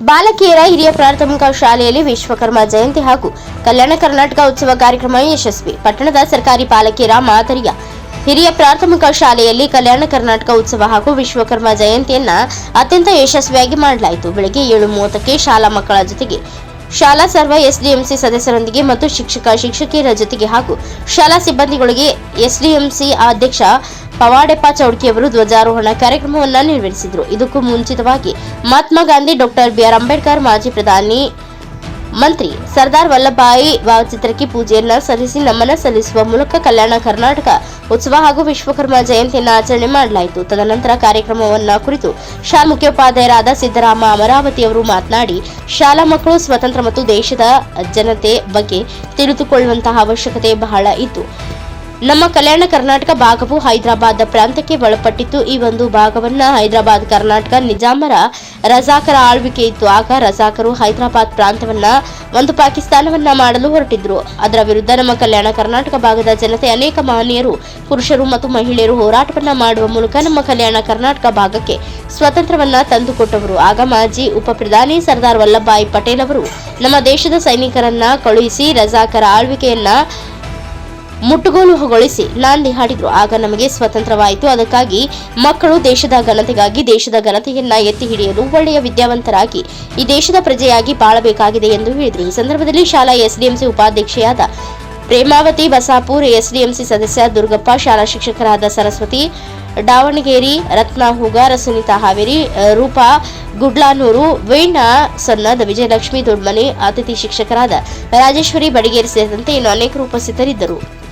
ಬಾಲಕಿಯರ ಹಿರಿಯ ಪ್ರಾಥಮಿಕ ಶಾಲೆಯಲ್ಲಿ ವಿಶ್ವಕರ್ಮ ಜಯಂತಿ ಹಾಗೂ ಕಲ್ಯಾಣ ಕರ್ನಾಟಕ ಉತ್ಸವ ಕಾರ್ಯಕ್ರಮ ಯಶಸ್ವಿ. ಪಟ್ಟಣದ ಸರ್ಕಾರಿ ಬಾಲಕಿಯರ ಮಾದರಿಯ ಹಿರಿಯ ಪ್ರಾಥಮಿಕ ಶಾಲೆಯಲ್ಲಿ ಕಲ್ಯಾಣ ಕರ್ನಾಟಕ ಉತ್ಸವ ಹಾಗೂ ವಿಶ್ವಕರ್ಮ ಜಯಂತಿಯನ್ನ ಅತ್ಯಂತ ಯಶಸ್ವಿಯಾಗಿ ಮಾಡಲಾಯಿತು. ಬೆಳಗ್ಗೆ ಏಳು ಮೂವತ್ತಕ್ಕೆ ಶಾಲಾ ಮಕ್ಕಳ ಜೊತೆಗೆ ಶಾಲಾ ಸರ್ವ ಎಸ್ಡಿಎಂಸಿ ಸದಸ್ಯರೊಂದಿಗೆ ಮತ್ತು ಶಿಕ್ಷಕ, ಶಿಕ್ಷಕಿಯರ ಜೊತೆಗೆ ಹಾಗೂ ಶಾಲಾ ಸಿಬ್ಬಂದಿಗಳಿಗೆ ಎಸ್ಡಿಎಂಸಿ ಅಧ್ಯಕ್ಷ ಪವಾಡೆಪ್ಪ ಚೌಡ್ಕಿಯವರು ಧ್ವಜಾರೋಹಣ ಕಾರ್ಯಕ್ರಮವನ್ನು ನೆರವೇರಿಸಿದರು. ಇದಕ್ಕೂ ಮುಂಚಿತವಾಗಿ Mahatma Gandhi doctor B R Ambedkar, ಮಾಜಿ ಪ್ರಧಾನಿ ಮಂತ್ರಿ ಸರ್ದಾರ್ ವಲ್ಲಭಾಯಿ ಭಾವಚಿತ್ರಕ್ಕೆ ಪೂಜೆಯನ್ನ ಸಲ್ಲಿಸಿ ನಮನ ಸಲ್ಲಿಸುವ ಮೂಲಕ ಕಲ್ಯಾಣ ಕರ್ನಾಟಕ ಉತ್ಸವ ಹಾಗೂ ವಿಶ್ವಕರ್ಮ ಜಯಂತಿಯನ್ನು ಆಚರಣೆ ಮಾಡಲಾಯಿತು. ತದನಂತರ ಕಾರ್ಯಕ್ರಮವನ್ನ ಕುರಿತು ಶಾಲಾ ಮುಖ್ಯೋಪಾಧ್ಯಾಯರಾದ ಸಿದ್ದರಾಮ ಅಮರಾವತಿ ಅವರು ಮಾತನಾಡಿ, ಶಾಲಾ ಮಕ್ಕಳು ಸ್ವತಂತ್ರ ಮತ್ತು ದೇಶದ ಜನತೆ ಬಗ್ಗೆ ತಿಳಿದುಕೊಳ್ಳುವಂತಹ ಅವಶ್ಯಕತೆ ಬಹಳ ಇತ್ತು. ನಮ್ಮ ಕಲ್ಯಾಣ ಕರ್ನಾಟಕ ಭಾಗವು ಹೈದರಾಬಾದ್ ಪ್ರಾಂತ್ಯಕ್ಕೆ ಒಳಪಟ್ಟಿತ್ತು. ಈ ಒಂದು ಭಾಗವನ್ನ ಹೈದರಾಬಾದ್ ಕರ್ನಾಟಕ ನಿಜಾಮರ ರಜಾಕರ ಆಳ್ವಿಕೆ ಇತ್ತು. ಆಗ ರಜಾಕರು ಹೈದರಾಬಾದ್ ಪ್ರಾಂತವನ್ನ ಒಂದು ಪಾಕಿಸ್ತಾನವನ್ನ ಮಾಡಲು ಹೊರಟಿದ್ರು. ಅದರ ವಿರುದ್ಧ ನಮ್ಮ ಕಲ್ಯಾಣ ಕರ್ನಾಟಕ ಭಾಗದ ಜನತೆ ಅನೇಕ ಮಹನೀಯರು, ಪುರುಷರು ಮತ್ತು ಮಹಿಳೆಯರು ಹೋರಾಟವನ್ನ ಮಾಡುವ ಮೂಲಕ ನಮ್ಮ ಕಲ್ಯಾಣ ಕರ್ನಾಟಕ ಭಾಗಕ್ಕೆ ಸ್ವಾತಂತ್ರ್ಯವನ್ನ ತಂದುಕೊಟ್ಟವರು. ಆಗ ಮಾಜಿ ಉಪ ಪ್ರಧಾನಿ ಸರ್ದಾರ್ ವಲ್ಲಭಾಯಿ ಪಟೇಲ್ ಅವರು ನಮ್ಮ ದೇಶದ ಸೈನಿಕರನ್ನ ಕಳುಹಿಸಿ ರಜಾಕರ ಆಳ್ವಿಕೆಯನ್ನ ಮುಟ್ಟುಗೋಲುಗೊಳಿಸಿ ನಾಂದಿ ಹಾಡಿದ್ರು. ಆಗ ನಮಗೆ ಸ್ವತಂತ್ರವಾಯಿತು ಅದಕ್ಕಾಗಿ ಮಕ್ಕಳು ದೇಶದ ಘನತೆಗಾಗಿ ದೇಶದ ಘನತೆಯನ್ನ ಎತ್ತಿ ಹಿಡಿಯಲು ಒಳ್ಳೆಯ ವಿದ್ಯಾವಂತರಾಗಿ, ಈ ದೇಶದ ಪ್ರಜೆಯಾಗಿ ಬಾಳಬೇಕಾಗಿದೆ ಎಂದು ಹೇಳಿದರು. ಈ ಸಂದರ್ಭದಲ್ಲಿ ಶಾಲಾ ಎಸ್ಡಿಎಂಸಿ ಉಪಾಧ್ಯಕ್ಷೆಯಾದ ಪ್ರೇಮಾವತಿ ಬಸಾಪುರ್, ಎಸ್ಡಿಎಂಸಿ ಸದಸ್ಯ ದುರ್ಗಪ್ಪ, ಶಾಲಾ ಶಿಕ್ಷಕರಾದ ಸರಸ್ವತಿ, ದಾವಣಗೆರೆ ರತ್ನಾ ಹೂಗಾರ ಸುನೀತಾ ಹಾವೇರಿ, ರೂಪಾ ಗುಡ್ಲಾನೂರು, ವೀಣಾ ಸನ್ನದ, ವಿಜಯಲಕ್ಷ್ಮಿ ದೊಡ್ಮನೆ, ಅತಿಥಿ ಶಿಕ್ಷಕರಾದ ರಾಜೇಶ್ವರಿ ಬಡಿಗೇರಿ ಸೇರಿದಂತೆ ಇನ್ನು ಅನೇಕರು ಉಪಸ್ಥಿತರಿದ್ದರು.